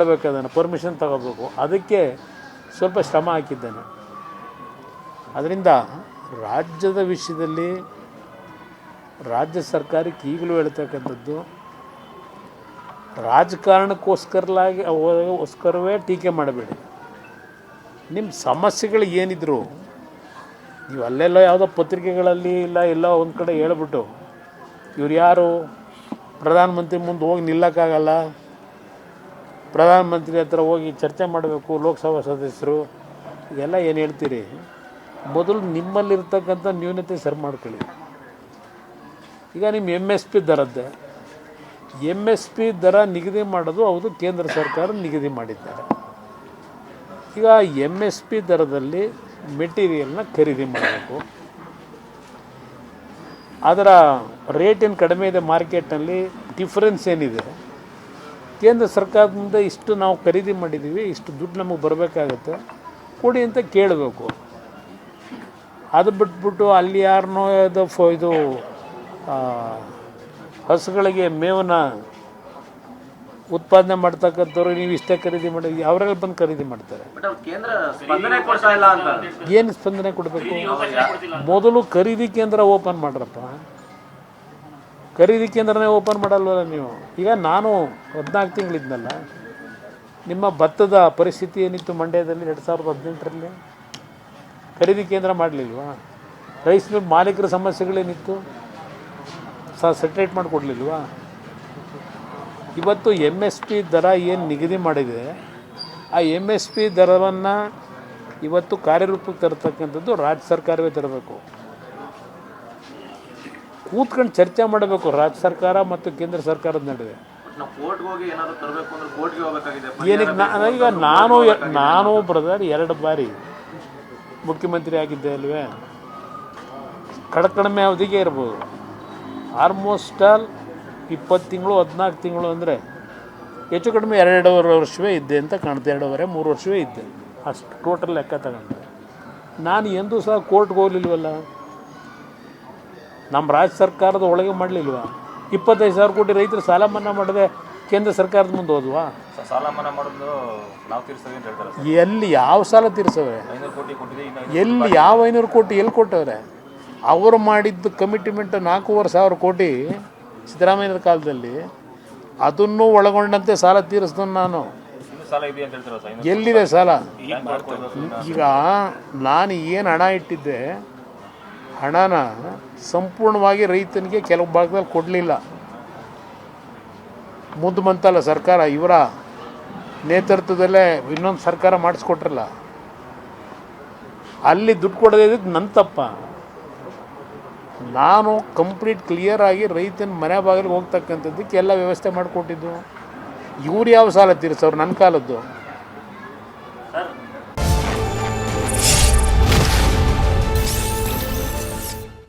ಮಾಡಬೇಕು ಪರ್ಮಿಷನ್ ತಗೋಬೇಕು. ಅದಕ್ಕೆ ಸ್ವಲ್ಪ ಶ್ರಮ ಹಾಕಿದ್ದೇನೆ. ಅದರಿಂದ ರಾಜ್ಯದ ವಿಷಯದಲ್ಲಿ ರಾಜ್ಯ ಸರ್ಕಾರಕ್ಕೆ ಈಗಲೂ ಹೇಳ್ತಕ್ಕಂಥದ್ದು, ರಾಜಕಾರಣಕ್ಕೋಸ್ಕರಲಾಗಿ ಅವಸ್ಕರವೇ ಟೀಕೆ ಮಾಡಬೇಡಿ. ನಿಮ್ಮ ಸಮಸ್ಯೆಗಳು ಏನಿದ್ರು, ನೀವು ಅಲ್ಲೆಲ್ಲೋ ಯಾವುದೋ ಪತ್ರಿಕೆಗಳಲ್ಲಿ ಇಲ್ಲ, ಎಲ್ಲೋ ಒಂದು ಕಡೆ ಹೇಳ್ಬಿಟ್ಟು, ಇವ್ರು ಯಾರು? ಪ್ರಧಾನಮಂತ್ರಿ ಮುಂದೆ ಹೋಗಿ ನಿಲ್ಲಕ್ಕಾಗಲ್ಲ? ಪ್ರಧಾನಮಂತ್ರಿ ಹತ್ರ ಹೋಗಿ ಚರ್ಚೆ ಮಾಡಬೇಕು ಲೋಕಸಭಾ ಸದಸ್ಯರು ಇದೆಲ್ಲ ಏನು ಹೇಳ್ತೀರಿ? ಮೊದಲು ನಿಮ್ಮಲ್ಲಿರ್ತಕ್ಕಂಥ ನ್ಯೂನತೆ ಸರಿ ಮಾಡ್ಕೊಳ್ಳಿ. ಈಗ ನಿಮ್ಮ ಎಂ ಎಸ್ ಪಿ ದರದ್ದೆ. ಎಂ ಎಸ್ ಪಿ ದರ ನಿಗದಿ ಮಾಡೋದು ಹೌದು, ಕೇಂದ್ರ ಸರ್ಕಾರ ನಿಗದಿ ಮಾಡಿದ್ದಾರೆ. ಈಗ ಎಂ ಎಸ್ ಪಿ ದರದಲ್ಲಿ ಮೆಟೀರಿಯಲ್ನ ಖರೀದಿ ಮಾಡಬೇಕು. ಅದರ ರೇಟ್ ಏನು ಕಡಿಮೆ ಇದೆ ಮಾರ್ಕೆಟ್ನಲ್ಲಿ ಡಿಫ್ರೆನ್ಸ್ ಏನಿದೆ? ಕೇಂದ್ರ ಸರ್ಕಾರದಿಂದ ಇಷ್ಟು ನಾವು ಖರೀದಿ ಮಾಡಿದ್ದೀವಿ ಇಷ್ಟು ದುಡ್ಡು ನಮಗೆ ಬರಬೇಕಾಗತ್ತೆ ಕೊಡಿ ಅಂತ ಕೇಳಬೇಕು. ಅದು ಬಿಟ್ಬಿಟ್ಟು ಅಲ್ಲಿ ಯಾರನ್ನೋ ಇದು ಫೋ ಇದು ಹಸುಗಳಿಗೆ ಮೇವನ್ನ ಉತ್ಪಾದನೆ ಮಾಡ್ತಕ್ಕಂಥವ್ರು ನೀವು ಇಷ್ಟೇ ಖರೀದಿ ಮಾಡಿ ಅವರೆಲ್ಲ ಬಂದು ಖರೀದಿ ಮಾಡ್ತಾರೆ. ಏನು ಸ್ಪಂದನೆ ಕೊಡಬೇಕು? ಮೊದಲು ಖರೀದಿ ಕೇಂದ್ರ ಓಪನ್ ಮಾಡ್ರಪ್ಪ. ಖರೀದಿ ಕೇಂದ್ರನೇ ಓಪನ್ ಮಾಡಲ್ವಲ್ಲ ನೀವು? ಈಗ ನಾನು ಹದಿನಾಲ್ಕು ತಿಂಗಳಿದ್ನಲ್ಲ, ನಿಮ್ಮ ಭತ್ತದ ಪರಿಸ್ಥಿತಿ ಏನಿತ್ತು ಮಂಡ್ಯದಲ್ಲಿ ಎರಡು ಸಾವಿರದ ಹದಿನೆಂಟರಲ್ಲಿ? ಖರೀದಿ ಕೇಂದ್ರ ಮಾಡಲಿಲ್ವಾ? ರೈಸ್ ಮಿಲ್ ಮಾಲೀಕರ ಸಮಸ್ಯೆಗಳೇನಿತ್ತು? ಸಹ ಸೆಟ್ರೇಟ್ ಮಾಡಿಕೊಡ್ಲಿಲ್ವಾ? ಇವತ್ತು ಎಂ ಎಸ್ ಪಿ ದರ ಏನು ನಿಗದಿ ಮಾಡಿದೆ, ಆ ಎಂ ಎಸ್ ಪಿ ದರವನ್ನು ಇವತ್ತು ಕಾರ್ಯರೂಪಕ್ಕೆ ತರತಕ್ಕಂಥದ್ದು ರಾಜ್ಯ ಸರ್ಕಾರವೇ ತರಬೇಕು. ಕೂತ್ಕೊಂಡು ಚರ್ಚೆ ಮಾಡಬೇಕು ರಾಜ್ಯ ಸರ್ಕಾರ ಮತ್ತು ಕೇಂದ್ರ ಸರ್ಕಾರದ ನಡುವೆ. ಏನಕ್ಕೆ ಈಗ ನಾನು ನಾನು ಬ್ರದರ್ ಎರಡು ಬಾರಿ ಮುಖ್ಯಮಂತ್ರಿ ಆಗಿದ್ದೆ ಅಲ್ವೇ ಕಡಕಡಿಮೆ ಅವಧಿಗೆ ಇರ್ಬೋದು. ಆಲ್ಮೋಸ್ಟ್ ಆಲ್ ಇಪ್ಪತ್ತು ತಿಂಗಳು ಹದಿನಾಲ್ಕು ತಿಂಗಳು ಅಂದರೆ ಹೆಚ್ಚು ಕಡಿಮೆ ಎರಡೂವರೆ ವರ್ಷವೇ ಇದ್ದೆ ಅಂತ ಕಾಣುತ್ತೆ ಎರಡೂವರೆ ಮೂರು ವರ್ಷವೇ ಇದ್ದೆ. ಅಷ್ಟು ಟೋಟಲ್ ಲೆಕ್ಕ ತಗೊಂಡೆ. ನಾನು ಎಂದೂ ಸಹ ಕೋರ್ಟ್ಗೆ ಹೋಗ್ಲಿಲ್ವಲ್ಲ? ನಮ್ಮ ರಾಜ್ಯ ಸರ್ಕಾರದ ಒಳಗೆ ಮಾಡಲಿಲ್ವಾ? ಇಪ್ಪತ್ತೈದು ಸಾವಿರ ಕೋಟಿ ರೈತರು ಸಾಲ ಮನ್ನಾ ಮಾಡದೆ ಕೇಂದ್ರ ಸರ್ಕಾರದ ಮುಂದೆ ಹೋದ್ವಾ? ಸಾಲ ಮನ್ನಾ ಮಾಡೋದು ನಾವು ತೀರ್ಸ್ತೀವಿ ಅಂತ ಹೇಳ್ತಾರೆ ಎಲ್ಲಿ ಯಾವ ಸಾಲ ತೀರ್ಸವ್ರೆ ಐನೂರು ಕೋಟಿ ಕೊಟ್ಟಿದೆ ಇನ್ನು ಎಲ್ಲಿ ಯಾವ ಐನೂರು ಕೋಟಿ ಎಲ್ಲಿ ಕೊಟ್ಟವ್ರೆ? ಅವರು ಮಾಡಿದ್ದು ಕಮಿಟ್ಮೆಂಟ್ ನಾಲ್ಕೂವರೆ ಸಾವಿರ ಕೋಟಿ ಸಿದ್ದರಾಮಯ್ಯರ ಕಾಲದಲ್ಲಿ ಅದನ್ನು ಒಳಗೊಂಡಂತೆ ಸಾಲ ತೀರಿಸ್ದನು ನಾನು. ಇನ್ನು ಸಾಲ ಇದೆ ಅಂತ ಹೇಳ್ತಾರೆ ಸರ್? ಎಲ್ಲಿದೆ ಸಾಲ? ಈಗ ನಾನು ಏನು ಹಣ ಇಟ್ಟಿದ್ದೆ ಹಣನ ಸಂಪೂರ್ಣವಾಗಿ ರೈತನಿಗೆ ಕೆಲವು ಭಾಗದಲ್ಲಿ ಕೊಡಲಿಲ್ಲ. ಮುದ್ದು ಬಂತಲ್ಲ ಸರ್ಕಾರ, ಇವರ ನೇತೃತ್ವದಲ್ಲೇ ಇನ್ನೊಂದು ಸರ್ಕಾರ ಮಾಡಿಸ್ಕೊಟ್ರಲ್ಲ. ಅಲ್ಲಿ ದುಡ್ಡು ಕೊಡದೇ ಇದ್ದಿದ್ದು ನನ್ನ ತಪ್ಪ. ನಾನು ಕಂಪ್ಲೀಟ್ ಕ್ಲಿಯರ್ ಆಗಿ ರೈತನ ಮನೆ ಬಾಗಿಲಿಗೆ ಹೋಗ್ತಕ್ಕಂಥದ್ದಕ್ಕೆ ಎಲ್ಲ ವ್ಯವಸ್ಥೆ ಮಾಡಿಕೊಟ್ಟಿದ್ದು. ಇವ್ರು ಯಾವ ಸಾಲ ತೀರಿಸೋರು ನನ್ನ ಕಾಲದ್ದು?